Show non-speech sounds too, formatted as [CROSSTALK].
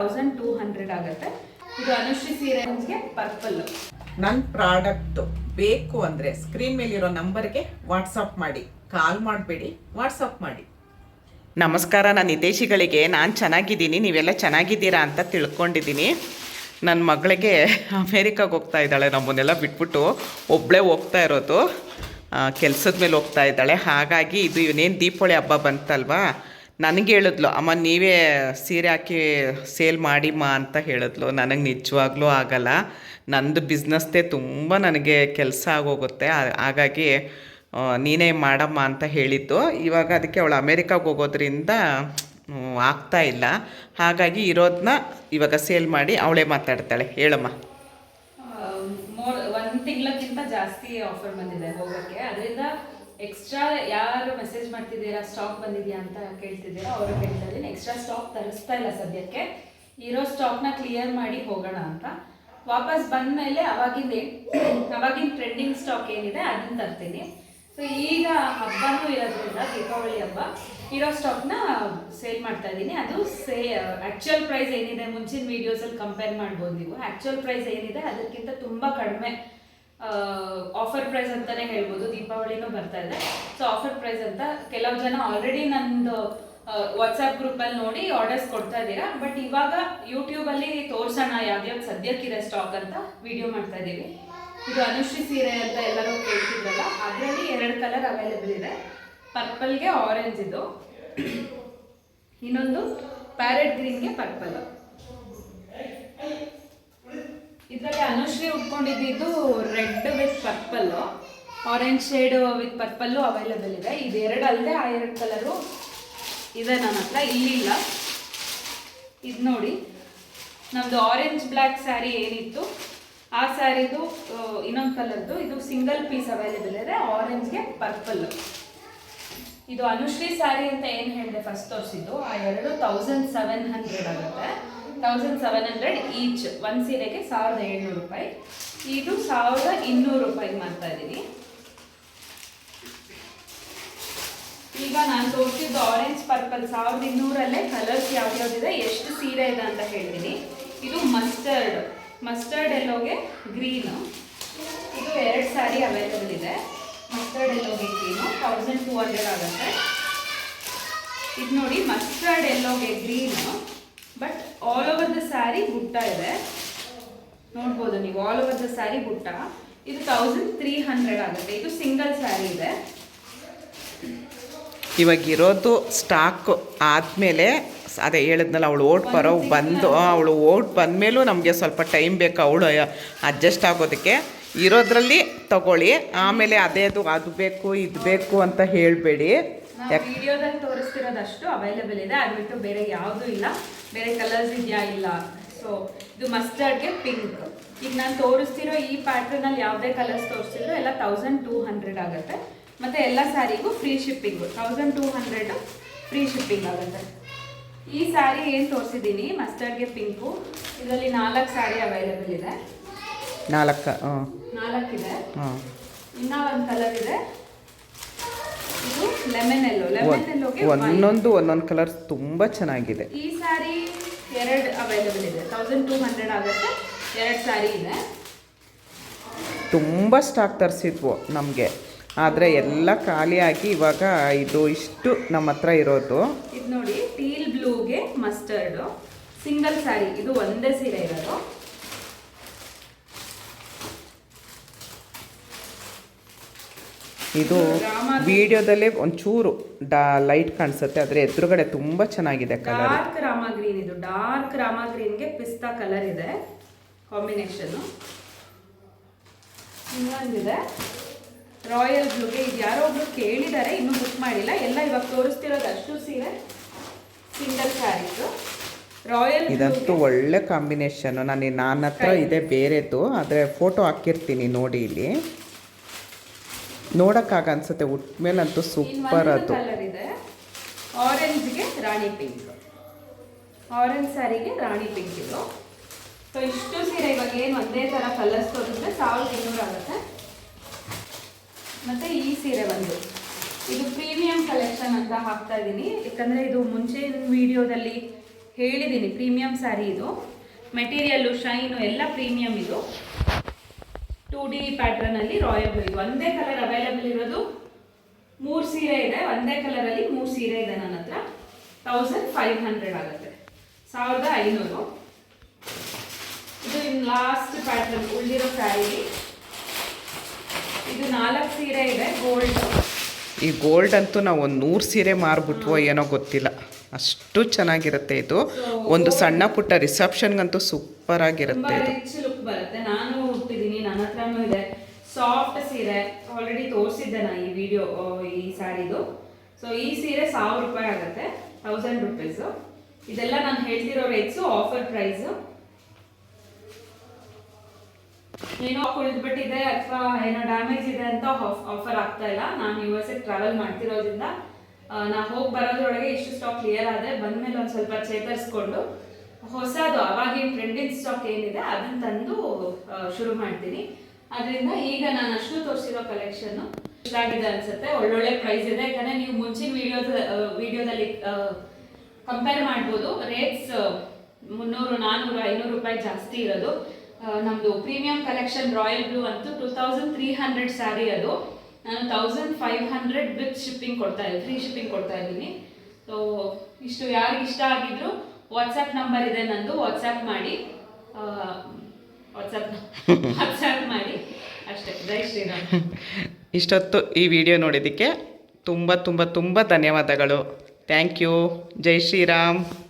Thousand two hundred ಆಗುತ್ತೆ. ಇದು ಅನುಶ್ರೀ ಸೀರೆಗೆ ಪರ್ಪಲ್ ನನ್ನ ಪ್ರಾಡಕ್ಟ್ ಬೇಕು ಅಂದರೆ ಸ್ಕ್ರೀನ್ ಮೇಲಿರೋ ನಂಬರ್ಗೆ ವಾಟ್ಸಪ್ ಮಾಡಿ. ಕಾಲ್ ಮಾಡಬೇಡಿ ವಾಟ್ಸಪ್ ಮಾಡಿ. ನಮಸ್ಕಾರ ನಾನು ಹಿತೇಶಿಗಳಿಗೆ ನಾನು ಚೆನ್ನಾಗಿದ್ದೀನಿ. ನೀವೆಲ್ಲ ಚೆನ್ನಾಗಿದ್ದೀರಾ ಅಂತ ತಿಳ್ಕೊಂಡಿದ್ದೀನಿ. ನನ್ನ ಮಗಳಿಗೆ ಅಮೇರಿಕಾಗೆ ಹೋಗ್ತಾ ಇದ್ದಾಳೆ. ನಮ್ಮನ್ನೆಲ್ಲ ಬಿಟ್ಬಿಟ್ಟು ಒಬ್ಬಳೇ ಹೋಗ್ತಾ ಇರೋದು. ಕೆಲಸದ ಮೇಲೆ ಹೋಗ್ತಾ ಇದ್ದಾಳೆ. ಹಾಗಾಗಿ ಇದು ಇವನೇನು ದೀಪಾವಳಿ ಹಬ್ಬ ಬಂತಲ್ವಾ? ನನಗೆ ಹೇಳಿದ್ಲು, ಅಮ್ಮ, ನೀವೇ ಸೀರೆ ಹಾಕಿ ಸೇಲ್ ಮಾಡಿಮ್ಮ ಅಂತ ಹೇಳಿದ್ಲು. ನನಗೆ ನಿಜವಾಗ್ಲೂ ಆಗಲ್ಲ. ನಂದು ಬಿಸ್ನೆಸ್ದೇ ತುಂಬ ನನಗೆ ಕೆಲಸ ಆಗೋಗುತ್ತೆ. ಹಾಗಾಗಿ ನೀನೇ ಮಾಡಮ್ಮ ಅಂತ ಹೇಳಿದ್ದು. ಇವಾಗ ಅದಕ್ಕೆ ಅವಳು ಅಮೇರಿಕಾಗೆ ಹೋಗೋದ್ರಿಂದ ಆಗ್ತಾ ಇಲ್ಲ. ಹಾಗಾಗಿ ಇರೋದನ್ನ ಇವಾಗ ಸೇಲ್ ಮಾಡಿ ಅವಳೇ ಮಾತಾಡ್ತಾಳೆ. ಹೇಳಮ್ಮ. ಒಂದು ತಿಂಗಳಕ್ಕಿಂತ ಜಾಸ್ತಿ ಆಫರ್ ಬಂದಿದೆ ಹೋಗೋಕ್ಕೆ. ಅದರಿಂದ ಎಕ್ಸ್ಟ್ರಾ ಯಾರು ಮೆಸೇಜ್ ಮಾಡ್ತಿದ್ದೀರಾ ಸ್ಟಾಕ್ ಬಂದಿದೆಯಾ ಅಂತ ಕೇಳ್ತಿದ್ದೀರಾ, ಅವರು ಹೇಳ್ತಾ ಇದ್ದೀನಿ ಎಕ್ಸ್ಟ್ರಾ ಸ್ಟಾಕ್ ತರಿಸ್ತಾ ಇಲ್ಲ ಸದ್ಯಕ್ಕೆ. ಇರೋ ಸ್ಟಾಕ್ನ ಕ್ಲಿಯರ್ ಮಾಡಿ ಹೋಗೋಣ ಅಂತ. ವಾಪಸ್ ಬಂದಮೇಲೆ ಅವಾಗಿಂದ ಅವಾಗಿನ ಟ್ರೆಂಡಿಂಗ್ ಸ್ಟಾಕ್ ಏನಿದೆ ಅದನ್ನ ತರ್ತೀನಿ. ಸೊ ಈಗ ಹಬ್ಬನೂ ಇರೋದ್ರಿಂದ ದೀಪಾವಳಿ ಹಬ್ಬ. ಇರೋ ಸ್ಟಾಕ್ನ ಸೇಲ್ ಮಾಡ್ತಾ ಇದ್ದೀನಿ. ಅದು ಸೇ ಆ್ಯಕ್ಚುಯಲ್ ಪ್ರೈಸ್ ಏನಿದೆ? ಮುಂಚಿನ ವೀಡಿಯೋಸಲ್ಲಿ ಕಂಪೇರ್ ಮಾಡ್ಬೋದು ನೀವು. ಆ್ಯಕ್ಚುಯಲ್ ಪ್ರೈಸ್ ಏನಿದೆ? ಅದಕ್ಕಿಂತ ತುಂಬ ಕಡಿಮೆ. ಆಫರ್ ಪ್ರೈಸ್ ಅಂತಾನೆ ಹೇಳ್ಬೋದು. ದೀಪಾವಳಿನೂ ಬರ್ತಾ ಇದೆ. ಸೊ ಆಫರ್ ಪ್ರೈಸ್ ಅಂತ ಕೆಲವು ಜನ ಆಲ್ರೆಡಿ ನಂದು ವಾಟ್ಸಪ್ ಗ್ರೂಪಲ್ಲಿ ನೋಡಿ ಆರ್ಡರ್ಸ್ ಕೊಡ್ತಾ ಇದ್ದೀರಾ. ಬಟ್ ಇವಾಗ ಯೂಟ್ಯೂಬಲ್ಲಿ ತೋರಿಸೋಣ, ಯಾವ್ದ್ಯಾವ್ದು ಸದ್ಯಕ್ಕಿದೆ ಸ್ಟಾಕ್ ಅಂತ ವಿಡಿಯೋ ಮಾಡ್ತಾ ಇದ್ದೀವಿ. ಇದು ಅನುಶ್ರೀ ಸೀರೆ ಅಂತ ಎಲ್ಲರೂ ಕೇಳ್ತಿದ್ರಲ್ಲ, ಅದರಲ್ಲಿ ಎರಡು ಕಲರ್ ಅವೈಲೇಬಲ್ ಇದೆ. ಪರ್ಪಲ್ಗೆ ಆರೆಂಜ್ ಇದು. ಇನ್ನೊಂದು ಪ್ಯಾರೆಟ್ ಗ್ರೀನ್ಗೆ ಪರ್ಪಲ್ ಇದರಲ್ಲಿ Anushree ಉಟ್ಕೊಂಡಿದ್ದು red with purple orange shade with purple available ಇದೆ. ಇದೆರಡು ಅಲ್ಲದೆ ಆ ಎರಡು ಕಲರು ಇದೆ ನನ್ನ ಹತ್ರ, ಇಲ್ಲಿಲ್ಲ. ಇದು ನೋಡಿ. ನಮ್ಮದು ಆರೆಂಜ್ ಬ್ಲ್ಯಾಕ್ ಸ್ಯಾರಿ ಏನಿತ್ತು, ಆ ಸ್ಯಾರಿದು ಇನ್ನೊಂದು ಕಲರ್ದು ಇದು ಸಿಂಗಲ್ ಪೀಸ್ ಅವೈಲೇಬಲ್ ಇದೆ ಆರೆಂಜ್ಗೆ ಪರ್ಪಲ್ ಇದು ಅನುಶ್ರೀ ಸ್ಯಾರಿ ಅಂತ ಏನು ಹೇಳಿದೆ ಫಸ್ಟ್ ತೋರಿಸಿದ್ದು, ಆ ಎರಡು ತೌಸಂಡ್ ಸೆವೆನ್ ಹಂಡ್ರೆಡ್ ಆಗುತ್ತೆ. Thousand seven hundred each one ಸೀರೆಗೆ ಸಾವಿರದ ಏಳ್ನೂರು ರೂಪಾಯಿ. ಇದು ಸಾವಿರದ ಇನ್ನೂರು ರೂಪಾಯಿ ಮಾಡ್ತಾ ಇದ್ದೀನಿ ಈಗ ನಾನು ತೋರಿಸಿದ್ದು ಆರೆಂಜ್ ಪರ್ಪಲ್ ಸಾವಿರದ ಇನ್ನೂರಲ್ಲೇ ಕಲರ್ಸ್ ಯಾವ್ಯಾವ್ದಿದೆ, ಎಷ್ಟು ಸೀರೆ ಇದೆ ಅಂತ ಹೇಳ್ತೀನಿ. ಇದು ಮಸ್ಟರ್ಡ್ ಮಸ್ಟರ್ಡ್ ಎಲ್ಲೋಗೆ ಗ್ರೀನು ಇದು ಎರಡು ಸ್ಯಾರಿ ಅವೈಲೇಬಲ್ ಇದೆ. ಮಸ್ಟರ್ಡ್ ಎಲ್ಲೋಗೆ ಗ್ರೀನು ತೌಸಂಡ್ ಟೂ ಹಂಡ್ರೆಡ್ ಆಗುತ್ತೆ. ಇದು ನೋಡಿ mustard ಎಲ್ಲೋಗೆ green but all over the sari ಬುಟ್ಟ ಇದೆ. ನೋಡ್ಬೋದು ನೀವು ಆಲ್ ಓವರ್ ದ ಸ್ಯಾರಿ ಬುಟ್ಟ. ಇದು ತೌಸಂಡ್ ತ್ರೀ ಹಂಡ್ರೆಡ್ ಆಗುತ್ತೆ. ಇದು ಸಿಂಗಲ್ ಸ್ಯಾರಿ ಇದೆ. ಇವಾಗ ಇರೋದು ಸ್ಟಾಕ್ ಆದಮೇಲೆ ಅದೇ ಹೇಳಿದ್ನಲ್ಲ ಅವಳು ಓಟ್ ಬರೋ ಬಂದು ಅವಳು ಓಟ್ ಬಂದಮೇಲೂ ನಮಗೆ ಸ್ವಲ್ಪ ಟೈಮ್ ಬೇಕು ಅವಳು ಅಡ್ಜಸ್ಟ್ ಆಗೋದಕ್ಕೆ. ಇರೋದ್ರಲ್ಲಿ ತಗೊಳ್ಳಿ. ಆಮೇಲೆ ಅದೇ ಅದು ಅದು ಬೇಕು ಇದು ಬೇಕು ಅಂತ ಹೇಳಬೇಡಿ. ವಿಡಿಯೋದಲ್ಲಿ ತೋರಿಸ್ತಿರೋದಷ್ಟು ಅವೈಲೇಬಲ್ ಇದೆ. ಅದು ಬಿಟ್ಟು ಬೇರೆ ಯಾವುದೂ ಇಲ್ಲ. ಬೇರೆ ಕಲರ್ಸ್ ಇದೆಯಾ ಇಲ್ಲ. ಸೊ ಇದು ಮಸ್ಟರ್ಡ್ಗೆ ಪಿಂಕ್ ಈಗ ನಾನು ತೋರಿಸ್ತಿರೋ ಈ ಪ್ಯಾಟ್ರನಲ್ಲಿ ಯಾವುದೇ ಕಲರ್ಸ್ ತೋರಿಸಿದ್ರು ಎಲ್ಲ ತೌಸಂಡ್ ಟೂ ಹಂಡ್ರೆಡ್ ಆಗುತ್ತೆ. ಮತ್ತು ಎಲ್ಲ ಸ್ಯಾರಿಗೂ free shipping thousand two hundred free shipping ಆಗುತ್ತೆ. ಈ ಸ್ಯಾರಿ ಏನು ತೋರಿಸಿದ್ದೀನಿ? ಮಸ್ಟರ್ಡ್ಗೆ ಪಿಂಕು ಇದರಲ್ಲಿ ನಾಲ್ಕು ಸ್ಯಾರಿ ಅವೈಲೇಬಲ್ ಇದೆ. ನಾಲ್ಕು ನಾಲ್ಕಿದೆ. ಹಾಂ ಇನ್ನೂ ಒಂದು ಕಲರ್ ಇದೆ. ಇದು ಲೆಮನ್ ಎಲ್ಲೋ ಲೆಮನ್ ಎಲ್ಲೋಗೆ ಒಂದೊಂದು ಒಂದೊಂದು ಕಲರ್ ತುಂಬ ಚೆನ್ನಾಗಿದೆ. ಈ ಸಾರಿ ಎರಡು ಅವೈಲೇಬಲ್ ಇದೆ. ತೌಸಂಡ್ ಟೂ ಹಂಡ್ರೆಡ್ ಆಗುತ್ತೆ. ಎರಡು ಸಾರಿ ಇದೆ. ತುಂಬ ಸ್ಟಾಕ್ ತರಿಸಿದ್ವು ನಮಗೆ. ಆದರೆ ಎಲ್ಲ ಖಾಲಿಯಾಗಿ ಇವಾಗ ಇದು ಇಷ್ಟು ನಮ್ಮ ಹತ್ರ ಇರೋದು. ಇದು ನೋಡಿ ಟೀಲ್ ಬ್ಲೂಗೆ ಮಸ್ಟರ್ಡ್ ಸಿಂಗಲ್ ಸ್ಯಾರಿ ಇದು ಒಂದೇ ಸೀರೆ ಇರೋದು. ಇದು ವಿಡಿಯೋದಲ್ಲೇ ಒಂಚೂರು ಡಾ ಲೈಟ್ ಕಾಣಿಸುತ್ತೆ ಆದರೆ ಎದುರುಗಡೆ ತುಂಬ ಚೆನ್ನಾಗಿದೆ ಕಲರ್ ಡಾರ್ಕ್ ರಾಮ ಗ್ರೀನ್ ಇದು. ಡಾರ್ಕ್ ರಾಮ ಗ್ರೀನ್ಗೆ ಪಿಸ್ತಾ ಕಲರ್ ಇದೆ. ಕಾಂಬಿನೇಷನ್ನು ಇನ್ನೊಂದಿದೆ. ರಾಯಲ್ ಬ್ಲೂಗೆ ಇದು ಯಾರೋ ಒಬ್ರು ಕೇಳಿದ್ದಾರೆ ಇನ್ನೂ ಬುಕ್ ಮಾಡಿಲ್ಲ. ಎಲ್ಲ ಇವಾಗ ತೋರಿಸ್ತಿರೋದು ಅಷ್ಟು ಸೀರೆ. ಸಿಂಗಲ್ ಸ್ಯಾರೀಸು ರಾಯಲ್ ಇದಂತೂ ಒಳ್ಳೆ ಕಾಂಬಿನೇಷನ್ ನಾನು ನನ್ನ ಹತ್ರ ಇದೆ ಬೇರೆದು ಆದರೆ ಫೋಟೋ ಹಾಕಿರ್ತೀನಿ ನೋಡಿ ಇಲ್ಲಿ. ನೋಡೋಕ್ಕಾಗ ಅನ್ಸುತ್ತೆ ಉಟ್ಮೇಲಂತೂ ಸೂಪರ್ ಅದು. ಕಲರ್ ಇದೆ. ಆರೆಂಜ್ಗೆ ರಾಣಿ ಪಿಂಕ್ ಆರೆಂಜ್ ಸ್ಯಾರಿಗೆ ರಾಣಿ ಪಿಂಕ್ ಇದು. ಸೊ ಇಷ್ಟು ಸೀರೆ ಇವಾಗ ಏನು ಒಂದೇ ಥರ ಕಲರ್ಸ್ ತೋರಿಸಿದ್ರೆ ಸಾವಿರದ ಇನ್ನೂರು ಆಗುತ್ತೆ. ಮತ್ತೆ ಈ ಸೀರೆ ಒಂದು ಇದು ಪ್ರೀಮಿಯಂ ಕಲೆಕ್ಷನ್ ಅಂತ ಹಾಕ್ತಾ ಇದ್ದೀನಿ ಯಾಕಂದರೆ ಇದು ಮುಂಚೆ ವಿಡಿಯೋದಲ್ಲಿ ಹೇಳಿದ್ದೀನಿ ಪ್ರೀಮಿಯಂ ಸ್ಯಾರಿ ಇದು. ಮೆಟೀರಿಯಲ್ಲು ಶೈನು ಎಲ್ಲ ಪ್ರೀಮಿಯಂ ಇದು. ಟೂ ಡಿ ಪ್ಯಾಟ್ರನಲ್ಲಿ ರಾಯಲ್ ಬ್ಲೂ ಇದು. ಒಂದೇ ಕಲರ್ ಅವೈಲಬಲ್ ಇರೋದು ಮೂರು ಸೀರೆ ಇದೆ. ಒಂದೇ ಕಲರ್ ಅಲ್ಲಿ ಮೂರು ಸೀರೆ ಇದೆ ನನ್ನ ಹತ್ರ. ತೌಸಂಡ್ ಫೈವ್ ಹಂಡ್ರೆಡ್ ಆಗುತ್ತೆ. ಸಾವಿರದ ಐನೂರು. ಇದು ಇನ್ನು ಲಾಸ್ಟ್ ಪ್ಯಾಟ್ರನ್ ಉಳಿದಿರೋ ಸ್ಯಾರಿ ಇದು ನಾಲ್ಕು ಸೀರೆ ಇದೆ ಗೋಲ್ಡ್ ಈ ಗೋಲ್ಡ್ ಅಂತೂ ನಾವು ಒಂದು ನೂರು ಸೀರೆ ಮಾರ್ಬಿಟ್ವೋ ಏನೋ ಗೊತ್ತಿಲ್ಲ. ಅಷ್ಟು ಚೆನ್ನಾಗಿರುತ್ತೆ ಇದು. ಒಂದು ಸಣ್ಣ ಪುಟ್ಟ ರಿಸೆಪ್ಷನ್ಗಂತೂ ಸೂಪರ್ ಆಗಿರುತ್ತೆ ಇದು. ರಿಚ್ ಲುಕ್ ಬರುತ್ತೆ ನಾನು ಹುಟ್ಟಿದ್ದೀನಿ ನನ್ನ ಹತ್ರನೂ ಇದೆ ಸಾಫ್ಟ್ ಸೀರೆ ಆಲ್ರೆಡಿ ತೋರಿಸಿದ್ದೆ ನಾ ಈ ವಿಡಿಯೋ ಈ ಸ್ಯಾರಿದು ಸೊ ಈ ಸೀರೆ ಸಾವಿರ ರೂಪಾಯಿ ಆಗುತ್ತೆ ಥೌಸಂಡ್ ರುಪೀಸು ಇದೆಲ್ಲ ನಾನು ಹೇಳ್ತಿರೋ ರೇಟ್ಸು ಆಫರ್ ಪ್ರೈಸು ಏನೋ ಉಳಿದ್ಬಿಟ್ಟಿದೆ ಅಥವಾ ಏನೋ ಡ್ಯಾಮೇಜ್ ಇದೆ ಅಂತ ಆಫರ್ ಆಗ್ತಾ ಇಲ್ಲ. ನಾನು ಯು ಎಸ್ ಟ್ರಾವೆಲ್ ಮಾಡ್ತಿರೋದ್ರಿಂದ ನಾ ಹೋಗಿ ಬರೋದ್ರೊಳಗೆ ಇಷ್ಟು ಸ್ಟಾಕ್ ಕ್ಲಿಯರ್ ಆದರೆ ಬಂದ್ಮೇಲೆ ಒಂದು ಸ್ವಲ್ಪ ಚೇತರಿಸ್ಕೊಂಡು ಹೊಸದು, ಅವಾಗಿನ ಟ್ರೆಂಡಿಂಗ್ ಸ್ಟಾಕ್ ಏನಿದೆ ಅದನ್ನ ತಂದು ಶುರು ಮಾಡ್ತೀನಿ. ಅದರಿಂದ ಈಗ ನಾನು ಅಷ್ಟು ತೋರಿಸಿರೋ ಕಲೆಕ್ಷನ್ ಇಷ್ಟಾಗಿದೆ ಅನ್ಸುತ್ತೆ. ಒಳ್ಳೊಳ್ಳೆ ಪ್ರೈಸ್ ಇದೆ. ಯಾಕಂದ್ರೆ ನೀವು ಮುಂಚಿನ ವಿಡಿಯೋ ವಿಡಿಯೋದಲ್ಲಿ ಕಂಪೇರ್ ಮಾಡ್ಬೋದು. ರೇಟ್ಸ್ ಮುನ್ನೂರು ನಾನ್ನೂರು ಐನೂರು ರೂಪಾಯಿ ಜಾಸ್ತಿ ಇರೋದು. ನಮ್ಮದು ಪ್ರೀಮಿಯಂ ಕಲೆಕ್ಷನ್ ರಾಯಲ್ ಬ್ಲೂ ಅಂತೂ two thousand three hundred sari ಅದು. ನಾನು thousand five hundred with shipping ಕೊಡ್ತಾ ಇದ್ದೀನಿ ಫ್ರೀ ಶಿಪ್ಪಿಂಗ್ ಕೊಡ್ತಾ ಇದ್ದೀನಿ. ಸೊ ಇಷ್ಟು ಯಾರಿಗೆ ಇಷ್ಟ ಆಗಿದ್ರು ವಾಟ್ಸಪ್ ನಂಬರ್ ಇದೆ ನಂದು. ವಾಟ್ಸಪ್ ಮಾಡಿ. ವಾಟ್ಸಪ್ ವಾಟ್ಸಪ್ [LAUGHS] [LAUGHS] ಇಷ್ಟೊತ್ತು ಈ ವಿಡಿಯೋ ನೋಡಿದ್ದಕ್ಕೆ ತುಂಬ ತುಂಬ ತುಂಬ ಧನ್ಯವಾದಗಳು. Thank you. ಜೈ ಶ್ರೀರಾಮ್.